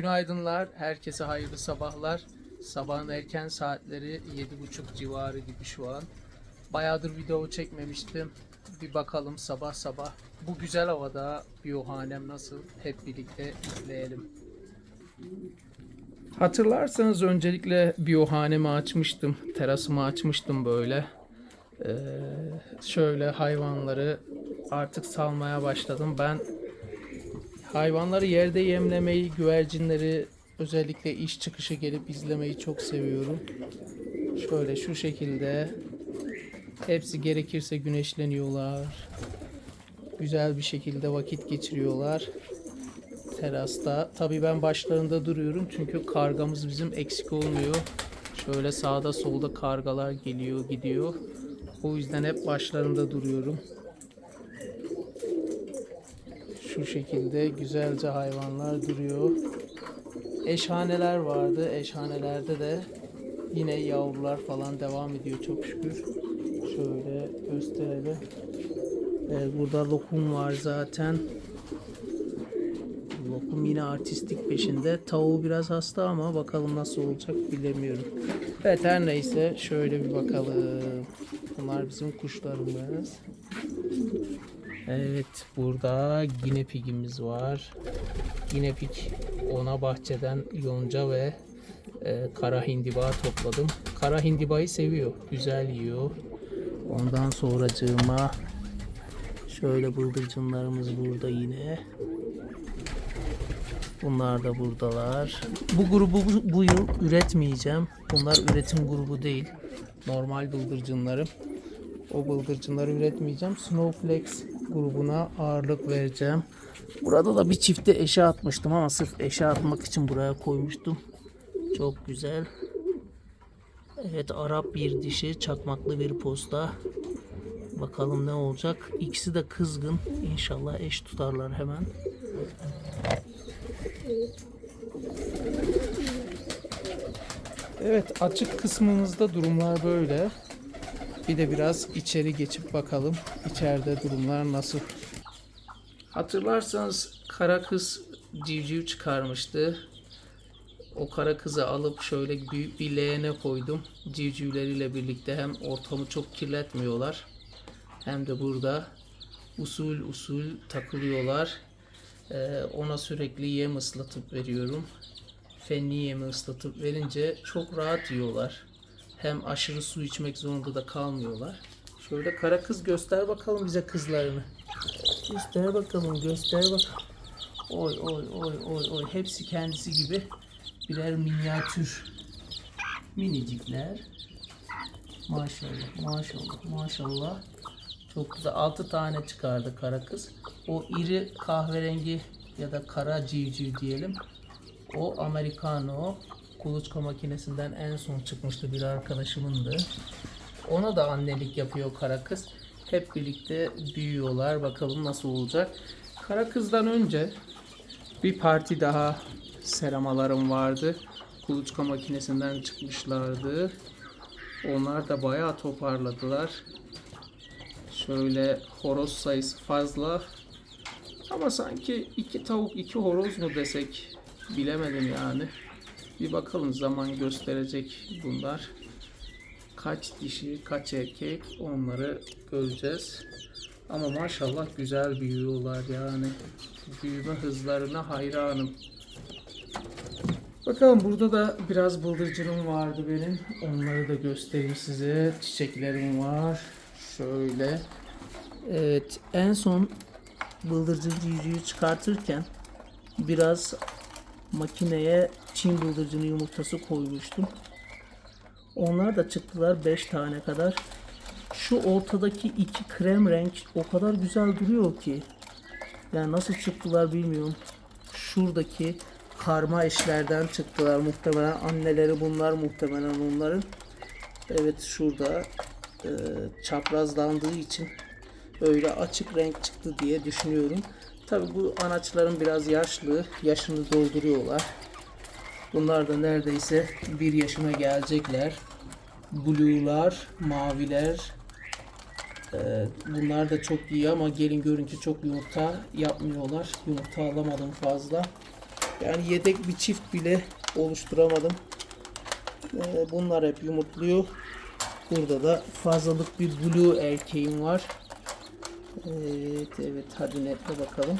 Günaydınlar, herkese hayırlı sabahlar. Sabahın erken saatleri 7.30 civarı gibi şu an. Bayağıdır video çekmemiştim. Bir bakalım sabah sabah. Bu güzel havada biyohanem nasıl? Hep birlikte izleyelim. Hatırlarsanız öncelikle biyohanemi açmıştım. Terasımı açmıştım böyle. Ee, şöyle hayvanları artık salmaya başladım. Ben Hayvanları yerde yemlemeyi, güvercinleri özellikle iş çıkışı gelip izlemeyi çok seviyorum. Şöyle şu şekilde hepsi gerekirse güneşleniyorlar. Güzel bir şekilde vakit geçiriyorlar. Terasta. Tabii ben başlarında duruyorum çünkü kargamız bizim eksik olmuyor. Şöyle sağda solda kargalar geliyor gidiyor. O yüzden hep başlarında duruyorum. Şu şekilde güzelce hayvanlar duruyor. Eşhaneler vardı. Eşhanelerde de yine yavrular falan devam ediyor çok şükür. Şöyle gösterelim. Ee, burada lokum var zaten. Lokum yine artistik peşinde. Tavuğu biraz hasta ama bakalım nasıl olacak bilemiyorum. Evet her neyse şöyle bir bakalım. Bunlar bizim kuşlarımız. Evet burada ginepigimiz var. Ginepik ona bahçeden yonca ve e, kara hindiba topladım. Kara hindibayı seviyor. Güzel yiyor. Ondan sonracığıma şöyle bıldırcınlarımız burada yine. Bunlar da buradalar. Bu grubu bu, bu yıl üretmeyeceğim. Bunlar üretim grubu değil. Normal bıldırcınlarım. O bıldırcınları üretmeyeceğim. Snowflakes grubuna ağırlık vereceğim. Burada da bir çifte eşe atmıştım ama sırf eşe atmak için buraya koymuştum. Çok güzel. Evet Arap bir dişi çakmaklı bir posta. Bakalım ne olacak. İkisi de kızgın. İnşallah eş tutarlar hemen. Evet açık kısmımızda durumlar böyle. Bir de biraz içeri geçip bakalım içeride durumlar nasıl. Hatırlarsanız kara kız civciv çıkarmıştı. O kara kızı alıp şöyle büyük bir leğene koydum. Civcivleriyle birlikte hem ortamı çok kirletmiyorlar. Hem de burada usul usul takılıyorlar. Ee, ona sürekli yem ıslatıp veriyorum. Fenli yemi ıslatıp verince çok rahat yiyorlar. Hem aşırı su içmek zorunda da kalmıyorlar. Şöyle kara kız göster bakalım bize kızlarını. Göster bakalım, göster bak. Oy oy oy oy oy. Hepsi kendisi gibi birer minyatür. Minicikler. Maşallah, maşallah, maşallah. Çok güzel. 6 tane çıkardı kara kız. O iri kahverengi ya da kara civciv diyelim. O Americano kuluçka makinesinden en son çıkmıştı bir arkadaşımındı. Ona da annelik yapıyor kara kız. Hep birlikte büyüyorlar. Bakalım nasıl olacak. Kara kızdan önce bir parti daha seramalarım vardı. Kuluçka makinesinden çıkmışlardı. Onlar da bayağı toparladılar. Şöyle horoz sayısı fazla. Ama sanki iki tavuk iki horoz mu desek bilemedim yani. Bir bakalım zaman gösterecek bunlar. Kaç dişi, kaç erkek onları göreceğiz. Ama maşallah güzel büyüyorlar yani. Büyüme hızlarına hayranım. Bakalım burada da biraz bıldırcınım vardı benim. Onları da göstereyim size. Çiçeklerim var. Şöyle. Evet en son bıldırcın civcivi çıkartırken biraz makineye Çin bıldırcını yumurtası koymuştum. Onlar da çıktılar 5 tane kadar. Şu ortadaki iki krem renk o kadar güzel duruyor ki. Yani nasıl çıktılar bilmiyorum. Şuradaki karma eşlerden çıktılar muhtemelen. Anneleri bunlar muhtemelen onların. Evet şurada e, çaprazlandığı için öyle açık renk çıktı diye düşünüyorum. Tabi bu anaçların biraz yaşlı. Yaşını dolduruyorlar. Bunlar da neredeyse bir yaşına gelecekler. Blue'lar, maviler. Ee, bunlar da çok iyi ama gelin görün ki çok yumurta yapmıyorlar. Yumurta alamadım fazla. Yani yedek bir çift bile oluşturamadım. Ee, bunlar hep yumurtluyor. Burada da fazlalık bir blue erkeğim var. Evet, evet hadi netle bakalım.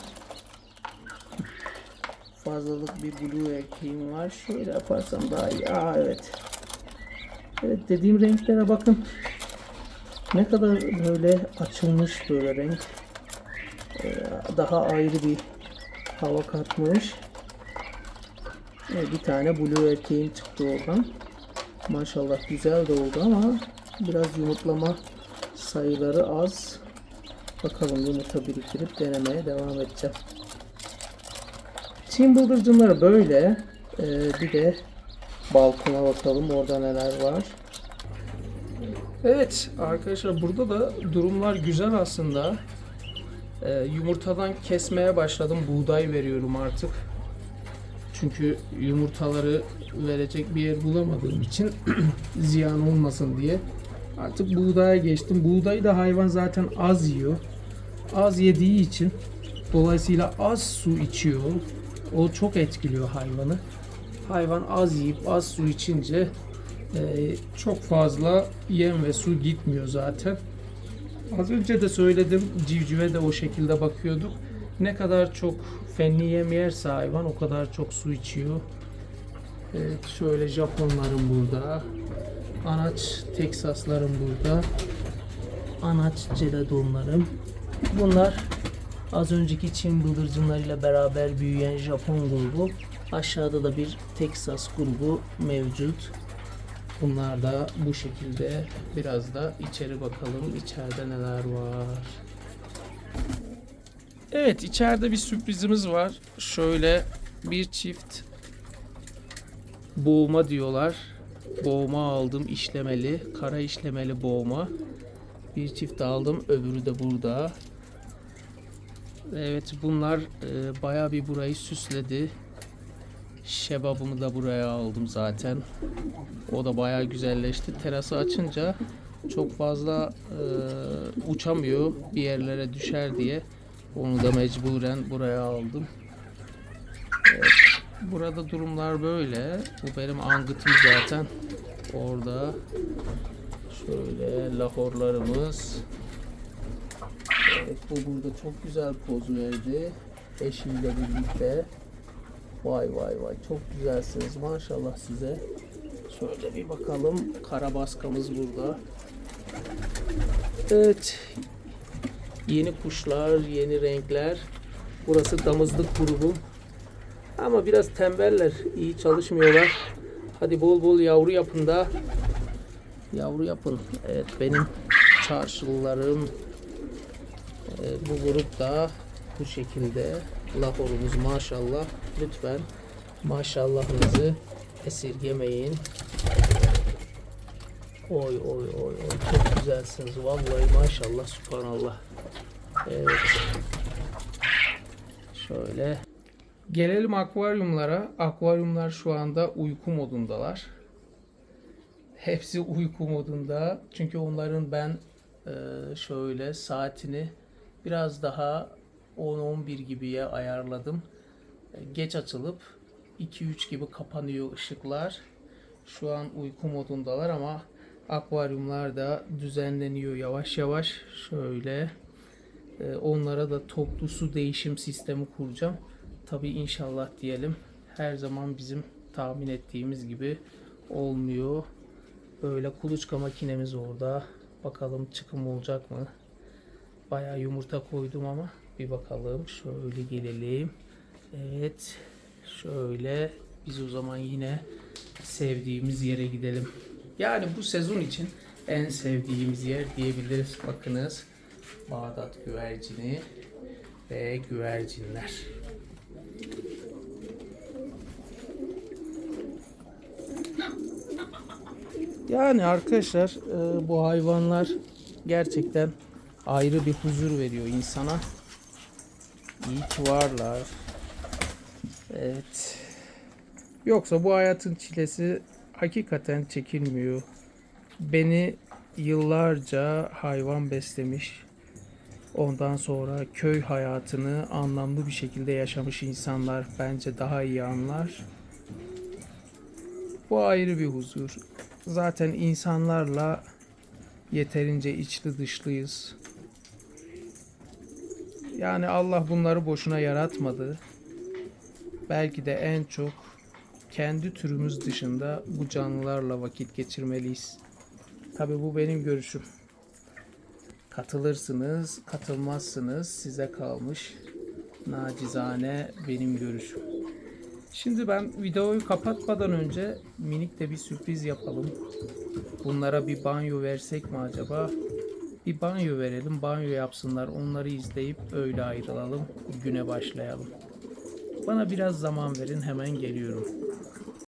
Fazlalık bir blue erkeğim var. Şöyle yaparsam daha iyi. Aa evet. Evet dediğim renklere bakın. Ne kadar böyle açılmış böyle renk. Ee, daha ayrı bir hava katmış. Evet, bir tane blue erkeğim çıktı oradan. Maşallah güzel de oldu ama biraz yumurtlama sayıları az. Bakalım yumurta biriktirip denemeye devam edeceğim. Çin bıldırcınları böyle. Ee, bir de balkona bakalım orada neler var. Evet arkadaşlar burada da durumlar güzel aslında. Ee, yumurtadan kesmeye başladım. Buğday veriyorum artık. Çünkü yumurtaları verecek bir yer bulamadığım için ziyan olmasın diye artık buğdaya geçtim. Buğdayı da hayvan zaten az yiyor. Az yediği için dolayısıyla az su içiyor. O çok etkiliyor hayvanı. Hayvan az yiyip az su içince e, çok fazla yem ve su gitmiyor zaten. Az önce de söyledim civcive de o şekilde bakıyorduk. Ne kadar çok fenli yem yerse hayvan o kadar çok su içiyor. Evet şöyle Japonlarım burada. Anaç Teksaslarım burada. Anaç Celadonlarım. Bunlar az önceki Çin bıldırcınlarıyla beraber büyüyen Japon grubu. Aşağıda da bir Teksas grubu mevcut. Bunlar da bu şekilde biraz da içeri bakalım. İçeride neler var. Evet içeride bir sürprizimiz var. Şöyle bir çift boğma diyorlar. Boğma aldım işlemeli. Kara işlemeli boğma. Bir çift aldım. Öbürü de burada. Evet bunlar e, bayağı bir burayı süsledi. Şebabımı da buraya aldım zaten. O da bayağı güzelleşti. Terası açınca çok fazla e, uçamıyor bir yerlere düşer diye. Onu da mecburen buraya aldım. Evet, burada durumlar böyle. Bu benim angıtım zaten. Orada. Şöyle lahorlarımız. Evet, bu burada çok güzel poz verdi. Eşiyle birlikte. Vay vay vay çok güzelsiniz maşallah size. Şöyle bir bakalım. Karabaskamız burada. Evet. Yeni kuşlar, yeni renkler. Burası damızlık grubum. Ama biraz tembeller. iyi çalışmıyorlar. Hadi bol bol yavru yapın da. Yavru yapın. Evet benim çarşılılarım e, bu grupta bu şekilde. Lahorumuz maşallah. Lütfen maşallahınızı esirgemeyin. Oy oy oy oy çok güzelsiniz. Vallahi maşallah subhanallah. Evet. Şöyle. Gelelim akvaryumlara. Akvaryumlar şu anda uyku modundalar. Hepsi uyku modunda. Çünkü onların ben e, şöyle saatini biraz daha 10-11 gibiye ayarladım. E, Geç açılıp 2-3 gibi kapanıyor ışıklar. Şu an uyku modundalar ama akvaryumlar da düzenleniyor yavaş yavaş. Şöyle e, onlara da toplu su değişim sistemi kuracağım. Tabi inşallah diyelim. Her zaman bizim tahmin ettiğimiz gibi olmuyor. Böyle kuluçka makinemiz orada. Bakalım çıkım olacak mı? Bayağı yumurta koydum ama bir bakalım. Şöyle gelelim. Evet. Şöyle biz o zaman yine sevdiğimiz yere gidelim. Yani bu sezon için en sevdiğimiz yer diyebiliriz. Bakınız. Bağdat güvercini ve güvercinler. Yani arkadaşlar e, bu hayvanlar gerçekten ayrı bir huzur veriyor insana. İyi ki varlar. Evet. Yoksa bu hayatın çilesi hakikaten çekilmiyor. Beni yıllarca hayvan beslemiş. Ondan sonra köy hayatını anlamlı bir şekilde yaşamış insanlar bence daha iyi anlar. Bu ayrı bir huzur. Zaten insanlarla yeterince içli dışlıyız. Yani Allah bunları boşuna yaratmadı. Belki de en çok kendi türümüz dışında bu canlılarla vakit geçirmeliyiz. Tabi bu benim görüşüm. Katılırsınız, katılmazsınız size kalmış. Nacizane benim görüşüm. Şimdi ben videoyu kapatmadan önce minik de bir sürpriz yapalım. Bunlara bir banyo versek mi acaba? Bir banyo verelim, banyo yapsınlar. Onları izleyip öyle ayrılalım. Güne başlayalım. Bana biraz zaman verin, hemen geliyorum.